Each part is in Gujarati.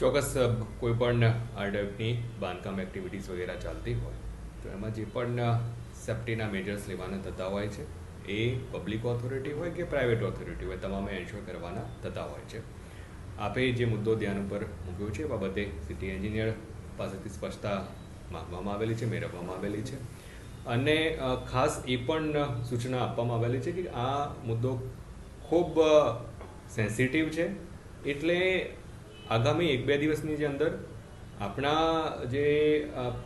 ચોક્કસ કોઈ પણ આ બાંધકામ એક્ટિવિટીઝ વગેરે ચાલતી હોય, તો એમાં જે પણ સેફ્ટીના મેજર્સ લેવાના થતા હોય છે, એ પબ્લિક ઓથોરિટી હોય કે પ્રાઇવેટ ઓથોરિટી હોય, તમામે એન્શ્યોર કરવાના થતા હોય છે. આપે જે મુદ્દો ધ્યાન ઉપર મૂક્યો છે, એ બાબતે સિટી એન્જિનિયર પાસેથી સ્પષ્ટતા માગવામાં આવેલી છે, મેળવવામાં આવેલી છે. અને ખાસ એ પણ સૂચના આપવામાં આવેલી છે કે આ મુદ્દો ખૂબ સેન્સિટિવ છે, એટલે આગામી એક બે દિવસની જે અંદર આપણા જે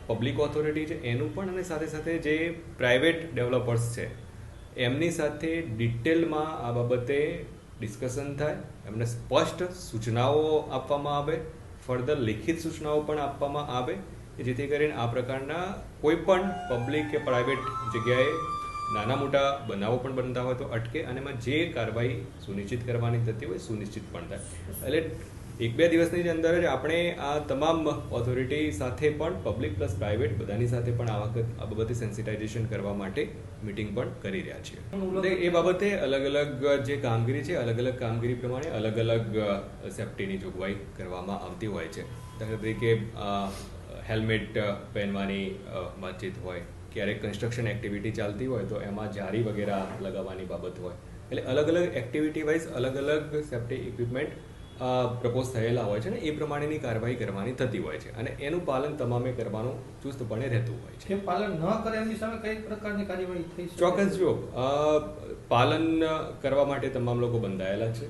પબ્લિક ઓથોરિટી છે, એનું પણ અને સાથે સાથે જે પ્રાઇવેટ ડેવલપર્સ છે, એમની સાથે ડિટેલમાં આ બાબતે ડિસ્કશન થાય. એમને સ્પષ્ટ સૂચનાઓ આપવામાં આવે. ફર્ધર લિખિત સૂચનાઓ પણ આપવામાં આવે જેથી કરીને આ પ્રકારના કોઈ પણ પબ્લિક કે પ્રાઇવેટ જગ્યાએ નાના મોટા બનાવો પણ બનતા હોય તો અટકે અને એમાં જે કાર્યવાહી સુનિશ્ચિત કરવાની થતી હોય સુનિશ્ચિત પણ થાય. એટલે એક બે દિવસની અંદર જ આપણે આ તમામ ઓથોરિટી સાથે પણ પબ્લિક પ્લસ પ્રાઇવેટ બધાની સાથે પણ આ વખત આ બાબતે સેન્સિટાઇઝેશન કરવા માટે મિટિંગ પણ કરી રહ્યા છીએ. એ બાબતે અલગ અલગ જે કામગીરી છે, અલગ અલગ કામગીરી પ્રમાણે અલગ અલગ સેફ્ટીની જોગવાઈ કરવામાં આવતી હોય છે. દાખલા તરીકે હેલ્મેટ પહેરવાની વાતચીત હોય, ક્યારેક કન્સ્ટ્રક્શન એક્ટિવિટી ચાલતી હોય તો એમાં જારી વગેરે લગાવવાની બાબત હોય. એટલે અલગ અલગ એક્ટિવિટી વાઇઝ અલગ અલગ સેફ્ટી ઇક્વિપમેન્ટ પ્રપોઝ થયેલા હોય છે ને એ પ્રમાણેની કાર્યવાહી કરવાની થતી હોય છે. અને એનું પાલન તમામે કરવાનું ચુસ્તપણે રહેતું હોય છે. પાલન ન કરે એમની સામે કઈ પ્રકારની કાર્યવાહી થઈ ચોક્કસ જો પાલન કરવા માટે તમામ લોકો બંધાયેલા છે.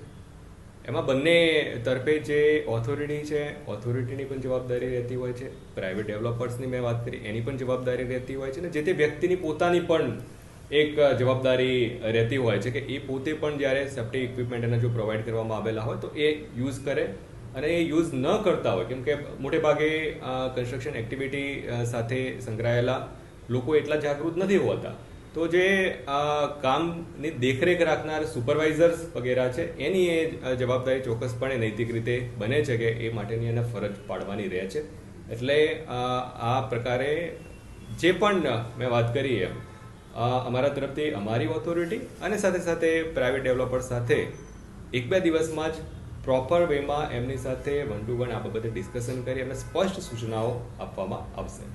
એમાં બંને તરફે જે ઓથોરિટી છે ઓથોરિટીની પણ જવાબદારી રહેતી હોય છે. પ્રાઇવેટ ડેવલપર્સની મેં વાત કરી એની પણ જવાબદારી રહેતી હોય છે ને જે તે વ્યક્તિની પોતાની પણ એક જવાબદારી રહેતી હોય છે કે એ પોતે પણ જ્યારે સેફ્ટી ઇક્વિપમેન્ટ એને જો પ્રોવાઈડ કરવામાં આવેલા હોય તો એ યુઝ કરે અને એ યુઝ ન કરતા હોય. કેમ કે મોટે ભાગે કન્સ્ટ્રક્શન એક્ટિવિટી સાથે સંકળાયેલા લોકો એટલા જાગૃત નથી હોતા. તો જે કામની દેખરેખ રાખનાર સુપરવાઇઝર્સ વગેરે છે, એની એ જવાબદારી ચોક્કસપણે નૈતિક રીતે બને છે કે એ માટેની એને ફરજ પાડવાની રહે છે. એટલે આ પ્રકારે જે પણ મેં વાત કરી એમ અમારા તરફથી અમારી ઓથોરિટી અને સાથે સાથે પ્રાઇવેટ ડેવલપર સાથે એક બે દિવસમાં જ પ્રોપર વેમાં એમની સાથે વન ટુ વન આ બાબતે ડિસ્કશન કરી એમને સ્પષ્ટ સૂચનાઓ આપવામાં આવશે.